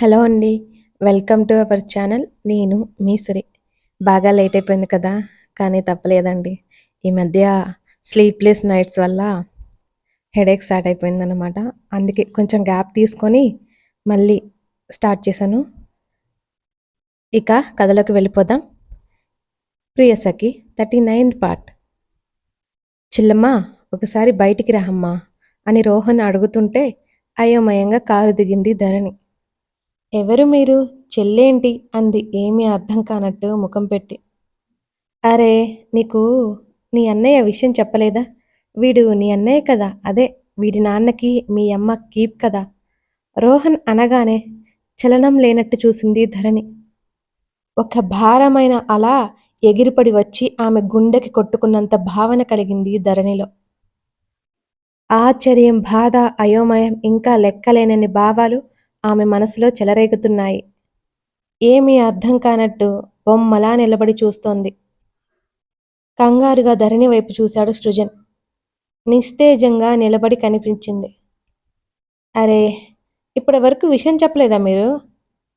Hello అండి. Welcome to our channel. నేను మీ సిరి. బాగా లేట్ అయిపోయింది కదా కానీ తప్పలేదండి. ఈ మధ్య స్లీప్లెస్ నైట్స్ వల్ల హెడేక్ స్టార్ట్ అయిపోయిందనమాట అందుకే కొంచెం గ్యాప్ తీసుకొని మళ్ళీ స్టార్ట్ చేశాను. ఇక కథలోకి వెళ్ళిపోదాం. Priyasakhi thirty ninth part. Chillamma ఒకసారి బయటికి రాహమ్మా అని రోహన్ అడుగుతుంటే అయోమయంగా కారు దిగింది ధరణి. ఎవరు మీరు? చెల్లేంటి? అంది. ఏమీ అర్థం కానట్టు ముఖం పెట్టి. అరే నీకు నీ అన్నయ్య విషయం చెప్పలేదా? వీడు నీ అన్నయ్య కదా? అదే వీడి నాన్నకి మీ అమ్మ కీప్ కదా? రోహన్ అనగానే చలనం లేనట్టు చూసింది ధరణి. ఒక భారమైన అలా ఎగిరిపడి వచ్చి ఆమె గుండెకి కొట్టుకున్నంత భావన కలిగింది ధరణిలో. ఆశ్చర్యం బాధ అయోమయం ఇంకా లెక్కలేనని భావాలు ఆమె మనసులో చెలరేగుతున్నాయి. ఏమీ అర్థం కానట్టు బొమ్మలా నిలబడి చూస్తోంది. కంగారుగా ధరణి వైపు చూశాడు సృజన్. నిస్తేజంగా నిలబడి కనిపించింది. అరే ఇప్పటి వరకు విషయం చెప్పలేదా మీరు?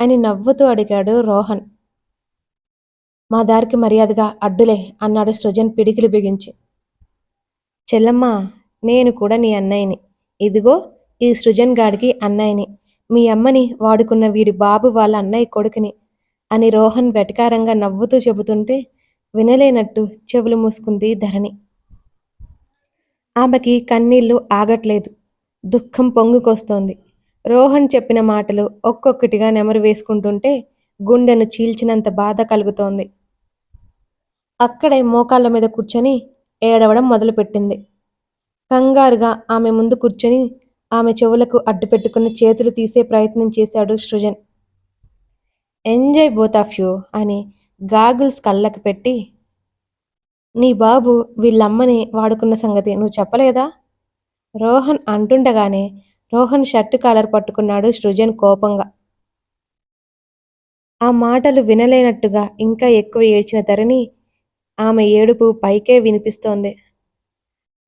అని నవ్వుతూ అడిగాడు రోహన్. మా దారికి మర్యాదగా అడ్డులే అన్నాడు సృజన్ పిడికిలు బిగించి. చెల్లమ్మ నేను కూడా నీ అన్నయ్యని. ఇదిగో ఈ సృజన్ గాడికి అన్నయ్యని. మీ అమ్మని వాడుకున్న వీడి బాబు వాళ్ళ అన్నయ్య కొడుకుని అని రోహన్ వెటకారంగా నవ్వుతూ చెబుతుంటే వినలేనట్టు చెవులు మూసుకుంది ధరణి. ఆమెకి కన్నీళ్ళు ఆగట్లేదు. దుఃఖం పొంగుకొస్తోంది. రోహన్ చెప్పిన మాటలు ఒక్కొక్కటిగా నెమరు వేసుకుంటుంటే గుండెను చీల్చినంత బాధ కలుగుతోంది. అక్కడే మోకాళ్ళ మీద కూర్చొని ఏడవడం మొదలుపెట్టింది. కంగారుగా ఆమె ముందు కూర్చొని ఆమె చెవులకు అడ్డు పెట్టుకున్న చేతులు తీసే ప్రయత్నం చేశాడు Srujan. Enjoy both of you అని గాగుల్స్ కళ్ళకు పెట్టి. నీ బాబు వీళ్ళమ్మని వాడుకున్న సంగతి నువ్వు చెప్పలేదా? రోహన్ అంటుండగానే రోహన్ షర్టు కాలర్ పట్టుకున్నాడు సృజన్ కోపంగా. ఆ మాటలు వినలేనట్టుగా ఇంకా ఎక్కువ ఏడ్చిన ధరణి ఆమె ఏడుపు పైకే వినిపిస్తోంది.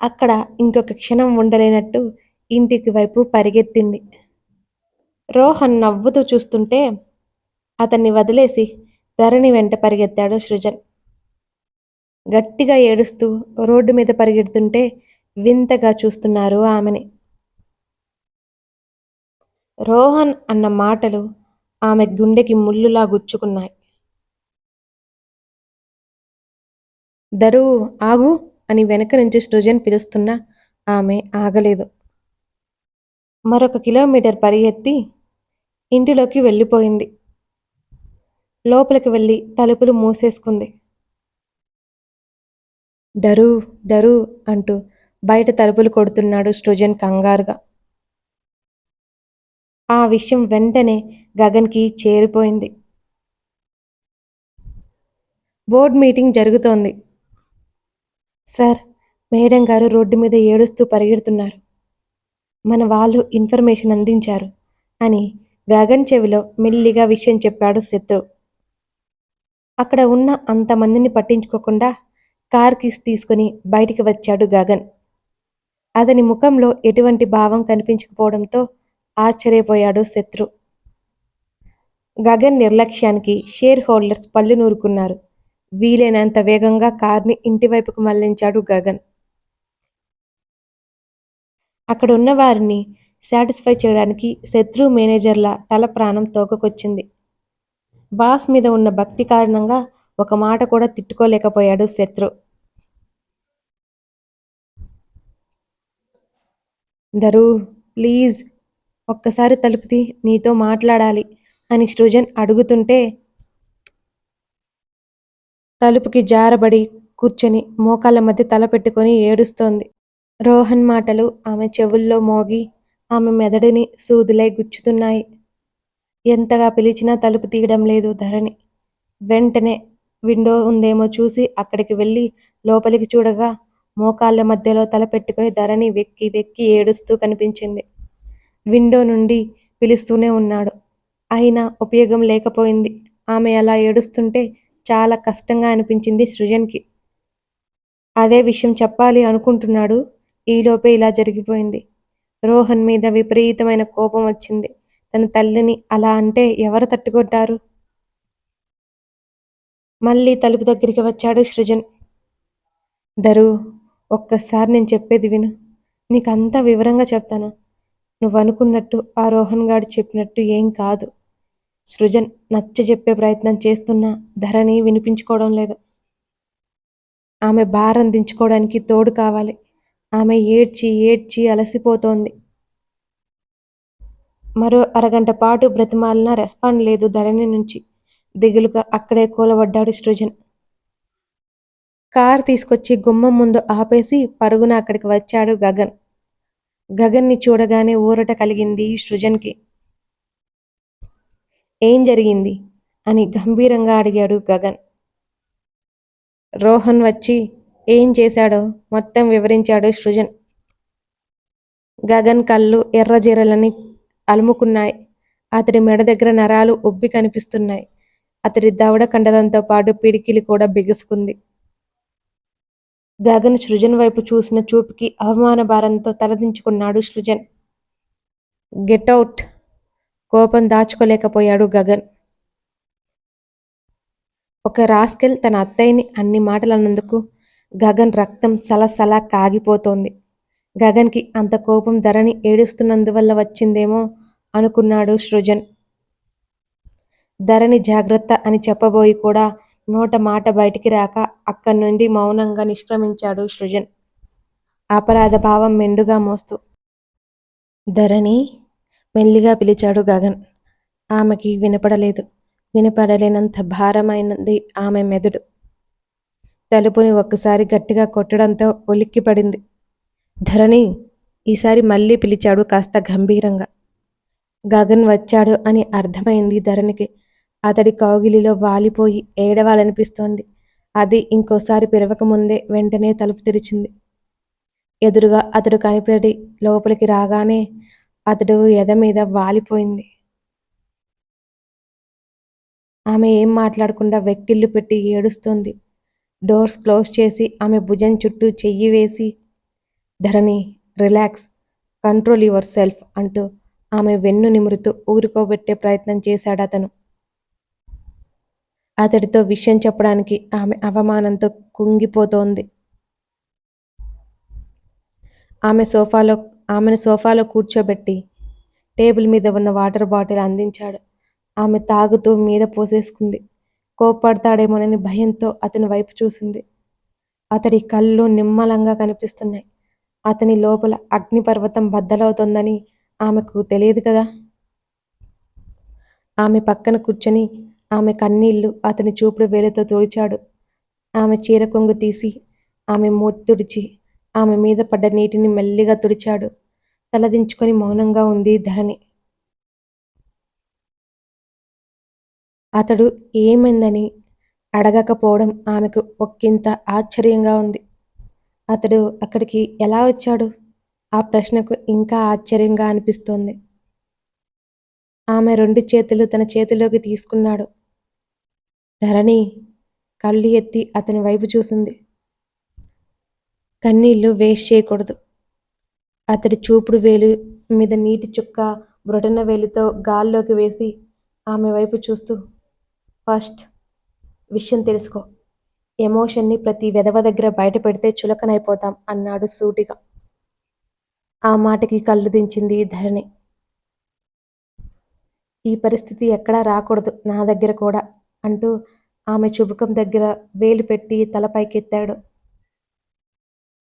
అక్కడ ఇంకొక క్షణం ఉండలేనట్టు ఇంటికి వైపు పరిగెత్తింది. రోహన్ నవ్వుతూ చూస్తుంటే అతన్ని వదిలేసి ధరణి వెంట పరిగెత్తాడు సృజన్. గట్టిగా ఏడుస్తూ రోడ్డు మీద పరిగెడుతుంటే వింతగా చూస్తున్నారు ఆమెని. రోహన్ అన్న మాటలు ఆమె గుండెకి ముళ్ళులా గుచ్చుకున్నాయి. దరువు ఆగు అని వెనక నుంచి సృజన్ పిలుస్తున్నా ఆమె ఆగలేదు. మరొక కిలోమీటర్ పరిగెత్తి ఇంటిలోకి వెళ్ళిపోయింది. లోపలికి వెళ్ళి తలుపులు మూసేసుకుంది. దరు దరు అంటూ బయట తలుపులు కొడుతున్నాడు సృజన్ కంగారుగా. ఆ విషయం వెంటనే గగన్కి చేరిపోయింది. బోర్డ్ మీటింగ్ జరుగుతోంది. సార్ మేడం గారు రోడ్డు మీద ఏడుస్తూ పరిగెడుతున్నారు. మన వాళ్ళు ఇన్ఫర్మేషన్ అందించారు అని గగన్ చెవిలో మెల్లిగా విషయం చెప్పాడు శత్రు. అక్కడ ఉన్న అంతమందిని పట్టించుకోకుండా కార్ కిస్ తీసుకుని బయటికి వచ్చాడు గగన్ అతని ముఖంలో ఎటువంటి భావం కనిపించకపోవడంతో ఆశ్చర్యపోయాడు శత్రు. గగన్ నిర్లక్ష్యానికి షేర్ హోల్డర్స్ పళ్ళు నూరుకున్నారు. వీలైనంత వేగంగా కార్ని ఇంటివైపుకు మళ్ళించాడు గగన్ అక్కడ ఉన్న వారిని సాటిస్ఫై చేయడానికి శత్రు మేనేజర్ల తల ప్రాణం తోకకొచ్చింది. బాస్ మీద ఉన్న భక్తి కారణంగా ఒక మాట కూడా తిట్టుకోలేకపోయాడు శత్రు. దరు ప్లీజ్ ఒక్కసారి తలుపుతి నీతో మాట్లాడాలి అని సృజన్ అడుగుతుంటే తలుపుకి జారబడి కూర్చొని మోకాళ్ళ మధ్య తల పెట్టుకొని ఏడుస్తోంది. రోహన్ మాటలు ఆమె చెవుల్లో మోగి ఆమె మెదడుని సూదులై గుచ్చుతున్నాయి. ఎంతగా పిలిచినా తలుపు తీయడం లేదు ధరణి. వెంటనే విండో ఉందేమో చూసి అక్కడికి వెళ్ళి లోపలికి చూడగా మోకాళ్ళ మధ్యలో తల పెట్టుకుని ధరణి వెక్కి వెక్కి ఏడుస్తూ కనిపించింది. విండో నుండి పిలుస్తూనే ఉన్నాడు. అయినా ఉపయోగం లేకపోయింది. ఆమె అలా ఏడుస్తుంటే చాలా కష్టంగా అనిపించింది సృజన్కి. అదే విషయం చెప్పాలి అనుకుంటున్నాడు ఈలోపే ఇలా జరిగిపోయింది. రోహన్ మీద విపరీతమైన కోపం వచ్చింది. తన తల్లిని అలా అంటే ఎవరు తట్టుకుంటారు? మళ్ళీ తలుపు దగ్గరికి వచ్చాడు సృజన్. దరు ఒక్కసారి నేను చెప్పేది విను. నీకు అంతా వివరంగా చెప్తాను. నువ్వు అనుకున్నట్టు ఆ రోహన్ గారు చెప్పినట్టు ఏం కాదు. సృజన్ నచ్చ చెప్పే ప్రయత్నం చేస్తున్నా ధరని వినిపించుకోవడం లేదు. ఆమె భారం దించుకోవడానికి తోడు కావాలి. ఆమె ఏడ్చి ఏడ్చి అలసిపోతోంది. మరో అరగంట పాటు బ్రతిమాలిన రెస్పాండ్ లేదు ధరణి నుంచి. దిగులుగా అక్కడే కూలబడ్డాడు సృజన్. కార్ తీసుకొచ్చి గుమ్మం ముందు ఆపేసి పరుగున అక్కడికి వచ్చాడు గగన్. గగన్ని చూడగానే ఊరట కలిగింది సృజన్కి. ఏం జరిగింది? అని గంభీరంగా అడిగాడు గగన్. రోహన్ వచ్చి ఏం చేశాడో మొత్తం వివరించాడు సృజన్. గగన్ కళ్ళు ఎర్రజీరలని అలుముకున్నాయి. అతడి మెడ దగ్గర నరాలు ఉబ్బి కనిపిస్తున్నాయి. అతడి దవడ కండలంతో పాటు పిడికిలి కూడా బిగుసుకుంది. గగన్ సృజన్ వైపు చూసిన చూపుకి అవమాన భారంతో తలదించుకున్నాడు సృజన్. గెట్అవుట్ కోపం దాచుకోలేకపోయాడు గగన్. ఒక రాస్కెల్ తన అత్తయ్యని అన్ని మాటలు అన్నందుకు గగన్ రక్తం సలసలా కాగిపోతోంది. గగన్కి అంత కోపం ధరని ఏడుస్తున్నందువల్ల వచ్చిందేమో అనుకున్నాడు సృజన్. ధరణి జాగ్రత్త అని చెప్పబోయి కూడా నోట మాట బయటికి రాక అక్కడి నుండి మౌనంగా నిష్క్రమించాడు సృజన్. అపరాధ భావం మెండుగా మోస్తూ. ధరణి? మెల్లిగా పిలిచాడు గగన్. ఆమెకి వినపడలేదు. వినపడలేనంత భారమైనది ఆమె మెదడు. తలుపుని ఒక్కసారి గట్టిగా కొట్టడంతో ఉలిక్కిపడింది. ధరణి ఈసారి మళ్ళీ పిలిచాడు కాస్త గంభీరంగా. గగన్ వచ్చాడు అని అర్థమైంది ధరణికి. అతడి కౌగిలిలో వాలిపోయి ఏడవాలనిపిస్తోంది. అది ఇంకోసారి పిలవకముందే వెంటనే తలుపు తెరిచింది. ఎదురుగా అతడు కనిపడి లోపలికి రాగానే అతడు ఎద మీద వాలిపోయింది. ఆమె ఏం మాట్లాడకుండా వెక్కిళ్ళు పెట్టి ఏడుస్తుంది. డోర్స్ క్లోజ్ చేసి ఆమె భుజం చుట్టూ చెయ్యి వేసి Dharani relax control yourself అంటూ ఆమె వెన్ను నిమురుతూ ఊరుకోబెట్టే ప్రయత్నం చేశాడు అతను. అతడితో విషయం చెప్పడానికి ఆమె అవమానంతో కుంగిపోతోంది. ఆమె సోఫాలో ఆమెను సోఫాలో కూర్చోబెట్టి టేబుల్ మీద ఉన్న వాటర్ బాటిల్ అందించాడు. ఆమె తాగుతూ మీద పోసేసుకుంది. కోప్పడతాడేమోనని భయంతో అతని వైపు చూసింది. అతడి కళ్ళు నిమ్మలంగా కనిపిస్తున్నాయి. అతని లోపల అగ్నిపర్వతం బద్దలవుతోందని ఆమెకు తెలియదు కదా? ఆమె పక్కన కూర్చొని ఆమె కన్నీళ్ళు అతని చూపుడు వేలతో తుడిచాడు. ఆమె చీర కొంగు తీసి ఆమె మూతి తుడిచి ఆమె మీద పడ్డ నీటిని మెల్లిగా తుడిచాడు. తలదించుకొని మౌనంగా ఉంది ధరణి. అతడు ఏమైందని అడగకపోవడం ఆమెకు ఒక్కింత ఆశ్చర్యంగా ఉంది. అతడు అక్కడికి ఎలా వచ్చాడు? ఆ ప్రశ్నకు ఇంకా ఆశ్చర్యంగా అనిపిస్తోంది. ఆమె రెండు చేతులు తన చేతిలోకి తీసుకున్నాడు. ధరణి కళ్ళు ఎత్తి అతని వైపు చూసింది. కన్నీళ్ళు వేస్ట్ చేయకూడదు. అతడి చూపుడు వేలు మీద నీటి చుక్క బ్రొటన వేలితో గాల్లోకి వేసి ఆమె వైపు చూస్తూ ఫస్ట్ విషయం తెలుసుకో. ఎమోషన్ని ప్రతి వెధవ దగ్గర బయట పెడితే చులకనైపోతాం అన్నాడు సూటిగా. ఆ మాటకి కళ్ళు దించింది ధరణి. ఈ పరిస్థితి ఎక్కడా రాకూడదు నా దగ్గర కూడా అంటూ ఆమె చుబుకం దగ్గర వేలు పెట్టి తలపైకెత్తాడు.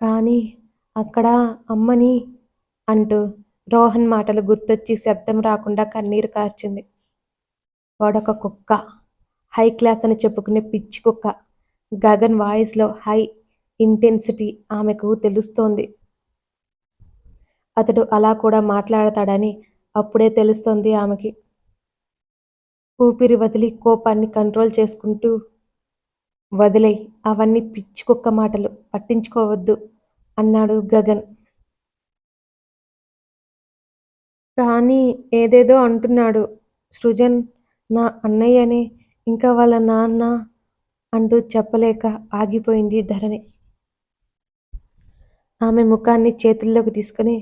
కానీ అక్కడ అమ్మని అంటూ రోహన్ మాటలు గుర్తొచ్చి శబ్దం రాకుండా కన్నీరు కార్చింది. వాడొక కుక్క. హై క్లాస్ అని చెప్పుకునే పిచ్చి కుక్క గగన్ వాయిస్లో హై ఇంటెన్సిటీ ఆమెకు తెలుస్తోంది. అతడు అలా కూడా మాట్లాడతాడని అప్పుడే తెలుస్తోంది ఆమెకి. ఊపిరి వదిలి కోపాన్ని కంట్రోల్ చేసుకుంటూ వదిలై అవన్నీ పిచ్చి కుక్క మాటలు పట్టించుకోవద్దు అన్నాడు గగన్. కానీ ఏదేదో అంటున్నాడు సృజన్ నా అన్నయ్యనే ఇంకా వాళ్ళ నాన్న అంటూ చెప్పలేక ఆగిపోయింది ధరణి. ఆమె ముఖాన్ని చేతుల్లోకి తీసుకుని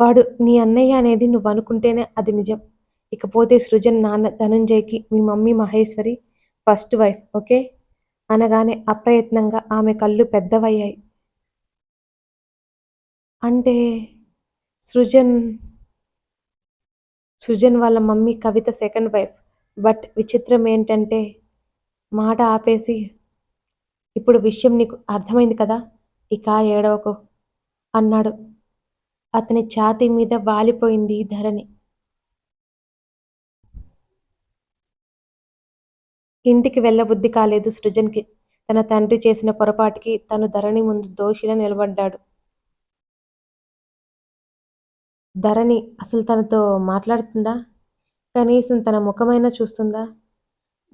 వాడు నీ అన్నయ్య అనేది నువ్వు అనుకుంటేనే అది నిజం. ఇకపోతే సృజన్ నాన్న ధనంజయ్కి మీ mummy Maheshwari first wife okay అనగానే అప్రయత్నంగా ఆమె కళ్ళు పెద్దవయ్యాయి. అంటే సృజన్ సృజన్ వాళ్ళ mummy Kavitha second wife. But విచిత్రం ఏంటంటే మాట ఆపేసి ఇప్పుడు విషయం నీకు అర్థమైంది కదా ఇక ఏడవకు అన్నాడు. అతని ఛాతీ మీద వాలిపోయింది ధరణి. ఇంటికి వెళ్ళబుద్ధి కాలేదు సృజన్కి. తన తండ్రి చేసిన పొరపాటుకి తను ధరణి ముందు దోషిలా నిలబడ్డాడు. ధరణి అసలు తనతో మాట్లాడుతుందా? కనీసం తన ముఖమైనా చూస్తుందా?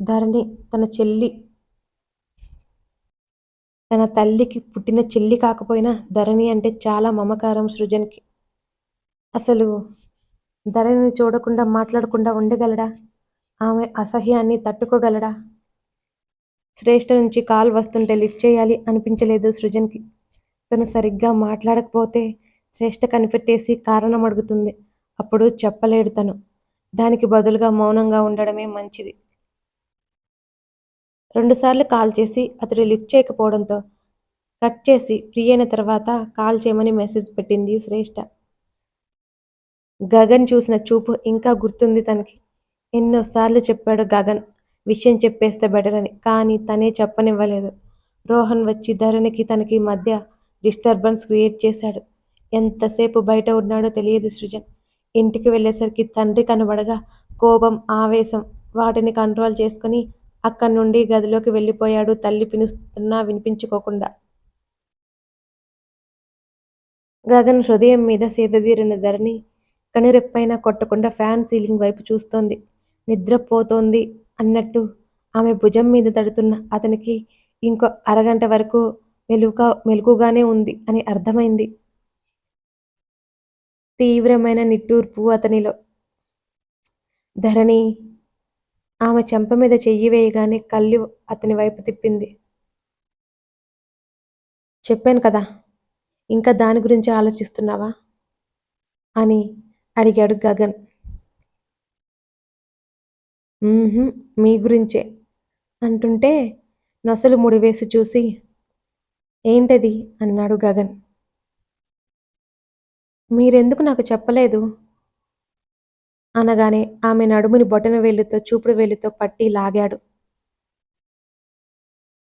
ధరణి తన చెల్లి తన తల్లికి పుట్టిన చెల్లి కాకపోయినా ధరణి అంటే చాలా మమకారం సృజన్కి. అసలు ధరణిని చూడకుండా మాట్లాడకుండా ఉండగలడా? ఆమె అసహ్యాన్ని తట్టుకోగలడా? శ్రేష్ఠ నుంచి కాల్ వస్తుంటే లిఫ్ట్ చేయాలి అనిపించలేదు సృజన్కి. తను సరిగ్గా మాట్లాడకపోతే శ్రేష్ఠ కనిపెట్టేసి కారణం అడుగుతుంది. అప్పుడు చెప్పలేడు తను. దానికి బదులుగా మౌనంగా ఉండడమే మంచిది. రెండుసార్లు కాల్ చేసి అతడు లిఫ్ట్ చేయకపోవడంతో కట్ చేసి ఫ్రీ అయిన తర్వాత కాల్ చేయమని మెసేజ్ పెట్టింది శ్రేష్ఠ గగన్ చూసిన చూపు ఇంకా గుర్తుంది తనకి. ఎన్నోసార్లు చెప్పాడు గగన్ విషయం చెప్పేస్తే బెటర్ అని కానీ తనే చెప్పనివ్వలేదు. రోహన్ వచ్చి ధరణికి తనకి మధ్య డిస్టర్బెన్స్ క్రియేట్ చేశాడు. ఎంతసేపు బయట ఉన్నాడో తెలియదు సృజన్. ఇంటికి వెళ్ళేసరికి తండ్రి కనబడగా కోపం ఆవేశం వాటిని కంట్రోల్ చేసుకుని అక్కడి నుండి గదిలోకి వెళ్ళిపోయాడు తల్లి పిలుస్తున్నా వినిపించుకోకుండా. గగన్ హృదయం మీద సీతదీరిన ధరణి కనురెప్పైన కొట్టకుండా ఫ్యాన్ సీలింగ్ వైపు చూస్తోంది. నిద్రపోతోంది అన్నట్టు ఆమె భుజం మీద తడుతున్న అతనికి ఇంకో అరగంట వరకు మెలుక మెలుకుగానే ఉంది అని అర్థమైంది. తీవ్రమైన నిట్టూర్పు అతనిలో. ధరణి ఆమె చెంప మీద చెయ్యి వేయగానే కళ్ళు అతని వైపు తిప్పింది. చెప్పాను కదా ఇంకా దాని గురించి ఆలోచిస్తున్నావా? అని అడిగాడు గగన్. మీ గురించే అంటుంటే నొసలు ముడివేసి చూసి ఏంటది? అన్నాడు గగన్. మీరెందుకు నాకు చెప్పలేదు? అనగానే ఆమె నడుముని బొటన వేలుతో చూపుడు వేలుతో పట్టి లాగాడు.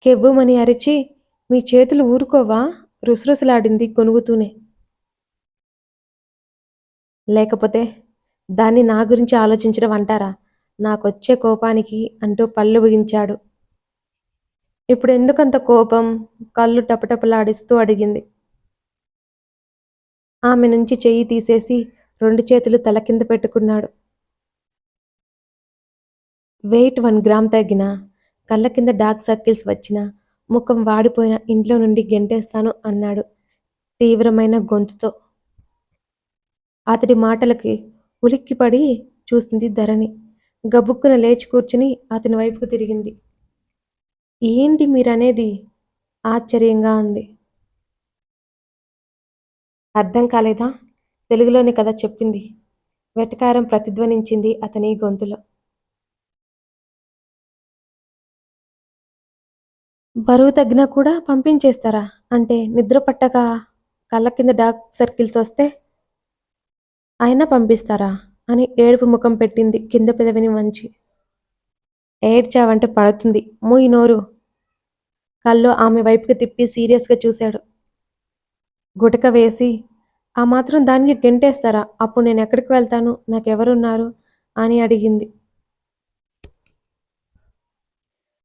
కెవ్వుమని అరిచి మీ చేతులు ఊరుకోవా? రుసరుసలాడింది కొనుగుతూనే. లేకపోతే దాన్ని నా గురించి ఆలోచించడం అంటారా? నాకొచ్చే కోపానికి అంటూ పళ్ళు బిగించాడు. ఇప్పుడు ఎందుకంత కోపం? కళ్ళు టపటపలాడిస్తూ అడిగింది. ఆమె నుంచి చెయ్యి తీసేసి రెండు చేతులు తల కింద పెట్టుకున్నాడు. వెయిట్ వన్ గ్రామ్ తగ్గిన కళ్ళ కింద డార్క్ సర్కిల్స్ వచ్చిన ముఖం వాడిపోయిన ఇంట్లో నుండి గెంటేస్తాను అన్నాడు తీవ్రమైన గొంతుతో. అతడి మాటలకి ఉలిక్కిపడి చూసింది ధరణి. గబుక్కున లేచి కూర్చుని అతని వైపుకు తిరిగింది. ఏంటి మీరనేది? ఆశ్చర్యంగా ఉంది అర్థం కాలేదా? తెలుగులోని కథ చెప్పింది. వెటకారం ప్రతిధ్వనించింది అతని గొంతులో. బరువు తగ్గినా కూడా పంపించేస్తారా? అంటే నిద్ర పట్టక కళ్ళ కింద డార్క్ సర్కిల్స్ వస్తే అయినా పంపిస్తారా? అని ఏడుపు ముఖం పెట్టింది కింద పెదవిని వంచి. ఏడ్చావంటే పడుతుంది. మూయి నోరు. కళ్ళు ఆమె వైపుకి తిప్పి సీరియస్గా చూశాడు. గుటక వేసి ఆ మాత్రం దానికి గెంటేస్తారా? అప్పుడు నేను ఎక్కడికి వెళ్తాను? నాకెవరున్నారు? అని అడిగింది.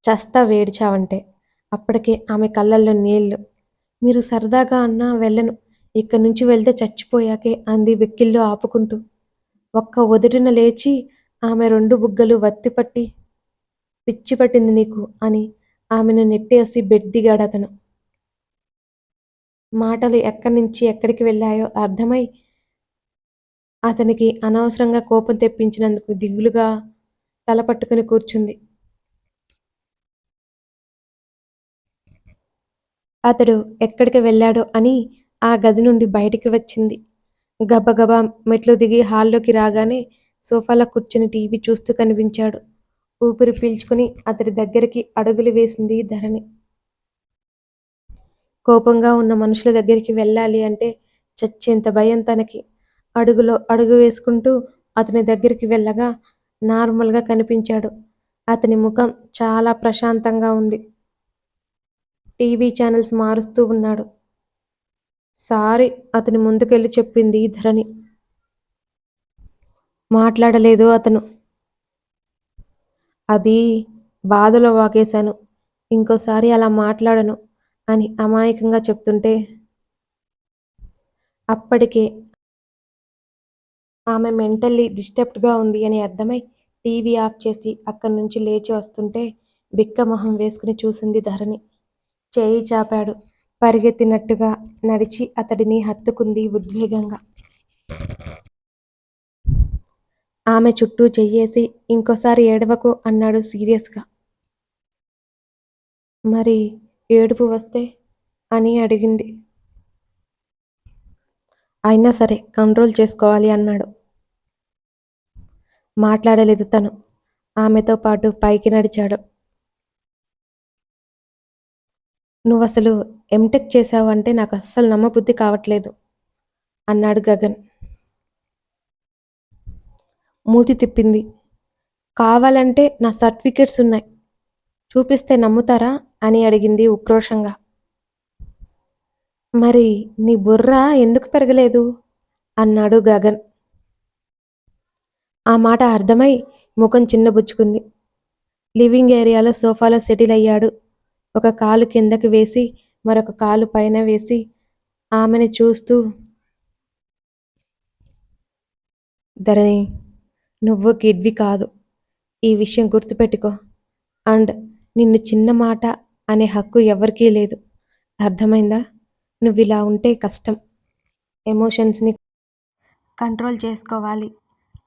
చస్తా వేడిచావంటే అప్పటికే ఆమె కళ్ళల్లో నీళ్ళు. మీరు సరదాగా అన్నా వెళ్ళను. ఇక్కడి నుంచి వెళ్తే చచ్చిపోయాకే అంది వెక్కిల్లో ఆపుకుంటూ. ఒక్క ఒదిరిన లేచి ఆమె రెండు బుగ్గలు వత్తిపట్టి పిచ్చి పట్టింది నీకు అని ఆమెను నెట్టేసి బెడ్ అతను మాటలు ఎక్కడి నుంచి ఎక్కడికి వెళ్ళాయో అర్థమై అతనికి అనవసరంగా కోపం తెప్పించినందుకు దిగులుగా తల పట్టుకుని కూర్చుంది. అతడు ఎక్కడికి వెళ్ళాడో అని ఆ గది నుండి బయటికి వచ్చింది. గబగబా మెట్లు దిగి హాల్లోకి రాగానే సోఫాలో కూర్చుని టీవీ చూస్తూ కనిపించాడు. ఊపిరి పీల్చుకుని అతడి దగ్గరికి అడుగులు వేసింది ధరణి. కోపంగా ఉన్న మనుషుల దగ్గరికి వెళ్ళాలి అంటే చచ్చేంత భయం తనకి. అడుగులో అడుగు వేసుకుంటూ అతని దగ్గరికి వెళ్ళగా నార్మల్గా కనిపించాడు. అతని ముఖం చాలా ప్రశాంతంగా ఉంది. టీవీ ఛానల్స్ మారుస్తూ ఉన్నాడు. సారీ అతని ముందుకెళ్ళి చెప్పింది ధరణి. మాట్లాడలేదు అతను. అది బాధలో వాగేశాను ఇంకోసారి అలా మాట్లాడను. అని అమాయకంగా చెప్తుంటే అప్పటికే ఆమె మెంటల్లీ డిస్టర్బ్డ్గా ఉంది అని అర్థమై టీవీ ఆఫ్ చేసి అక్కడి నుంచి లేచి వస్తుంటే బిక్క మొహం వేసుకుని చూసింది ధరణి. చేయి చాపాడు. పరిగెత్తినట్టుగా నడిచి అతడిని హత్తుకుంది ఉద్వేగంగా. ఆమె చుట్టూ చెయ్యేసి ఇంకోసారి ఏడవకు అన్నాడు సీరియస్గా. మరి ఏడుపు వస్తే? అని అడిగింది. అయినా సరే కంట్రోల్ చేసుకోవాలి అన్నాడు. మాట్లాడలేదు తను. ఆమెతో పాటు పైకి నడిచాడు. నువ్వు అసలు ఎంటెక్ చేసావు అంటే నాకు అస్సలు నమ్మబుద్ధి కావట్లేదు అన్నాడు గగన్. మూతి తిప్పింది. కావాలంటే నా సర్టిఫికెట్స్ ఉన్నాయి. చూపిస్తే నమ్ముతారా? అని అడిగింది ఉక్రోషంగా. మరి నీ బుర్ర ఎందుకు పెరగలేదు? అన్నాడు గగన్. ఆ మాట అర్థమై ముఖం చిన్నబుచ్చుకుంది. లివింగ్ ఏరియాలో సోఫాలో సెటిల్ అయ్యాడు. ఒక కాలు కిందకి వేసి మరొక కాలు పైన వేసి ఆమెని చూస్తూ ధరణి నువ్వు కిడ్వి కాదు. ఈ విషయం గుర్తుపెట్టుకో. అండ్ నిన్ను చిన్న మాట అనే హక్కు ఎవరికీ లేదు. అర్థమైందా? నువ్వు ఇలా ఉంటే కష్టం. ఎమోషన్స్ని కంట్రోల్ చేసుకోవాలి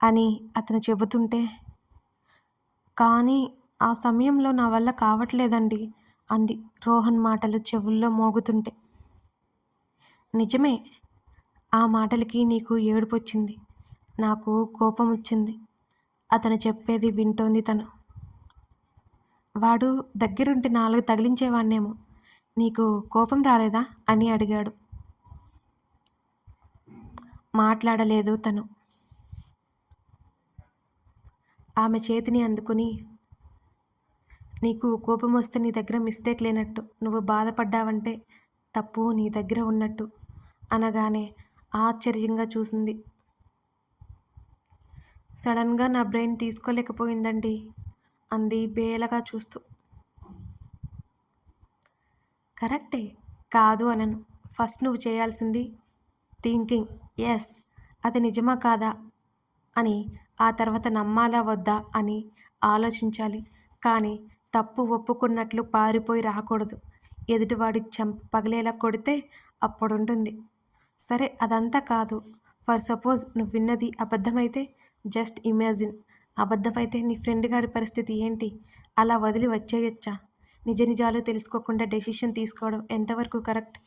అని అతను చెబుతుంటే కానీ ఆ సమయంలో నా వల్ల కావట్లేదండి అంది రోహన్ మాటలు చెవుల్లో మోగుతుంటే. నిజమే ఆ మాటలకి నీకు ఏడుపొచ్చింది. నాకు కోపం వచ్చింది అతను చెప్పేది వింటోంది తను. వాడు దగ్గరుండి నాలుగు తగిలించేవాణ్ణేమో నీకు కోపం రాలేదా? అని అడిగాడు. మాట్లాడలేదు తను. ఆమె చేతిని అందుకుని నీకు కోపం వస్తే నీ దగ్గర మిస్టేక్ లేనట్టు నువ్వు బాధపడ్డావంటే తప్పు నీ దగ్గర ఉన్నట్టు అనగానే ఆశ్చర్యంగా చూసింది. సడన్గా నా బ్రెయిన్ తీసుకోలేకపోయిందండి. అంది బేలగా చూస్తూ. కరెక్టే కాదు అనను. ఫస్ట్ నువ్వు చేయాల్సింది థింకింగ్. ఎస్ అది నిజమా కాదా అని ఆ తర్వాత నమ్మాలా వద్దా అని ఆలోచించాలి. కానీ తప్పు ఒప్పుకున్నట్లు పారిపోయి రాకూడదు. ఎదుటివాడి చంప పగిలేలా కొడితే అప్పుడుంటుంది. సరే అదంతా కాదు. ఫర్ సపోజ్ నువ్వు విన్నది అబద్ధమైతే జస్ట్ ఇమాజిన్. అబద్ధమైతే నీ ఫ్రెండ్ గారి పరిస్థితి ఏంటి? అలా వదిలి వచ్చేయొచ్చా? నిజ నిజాలు తెలుసుకోకుండా డెసిషన్ తీసుకోవడం ఎంతవరకు కరెక్ట్?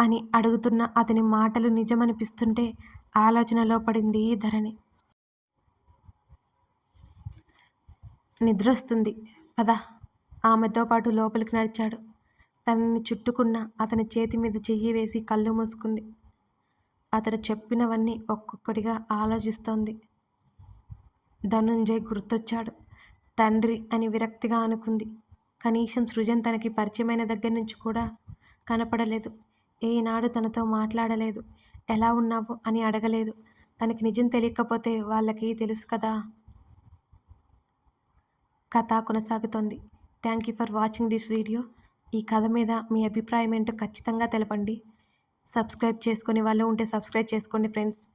అని అడుగుతున్న అతని మాటలు నిజమనిపిస్తుంటే ఆలోచనలో పడింది ధరణి. నిద్రొస్తుంది. పద. ఆమెతో పాటు లోపలికి నడిచాడు. తనని చుట్టుకున్న అతని చేతి మీద చెయ్యి వేసి కళ్ళు మూసుకుంది. అతడు చెప్పినవన్నీ ఒక్కొక్కటిగా ఆలోచిస్తోంది. ధనుంజయ్ గుర్తొచ్చాడు. తండ్రి అని విరక్తిగా అనుకుంది. కనీసం సృజన్ తనకి పరిచయమైన దగ్గర నుంచి కూడా కనపడలేదు. ఏనాడు తనతో మాట్లాడలేదు. ఎలా ఉన్నావు అని అడగలేదు. తనకి నిజం తెలియకపోతే వాళ్ళకి తెలుసు కదా? కథ కొనసాగుతోంది. Thank you for watching this video. ఈ కథ మీద మీ అభిప్రాయం ఏంటో ఖచ్చితంగా తెలపండి. సబ్స్క్రైబ్ చేసుకునే వాళ్ళు ఉంటే సబ్స్క్రైబ్ చేసుకోండి ఫ్రెండ్స్.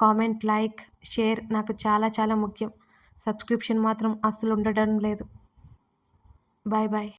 కామెంట్ లైక్ షేర్ నాకు చాలా చాలా ముఖ్యం. సబ్స్క్రిప్షన్ మాత్రం అస్సలు ఉండడం లేదు. Bye bye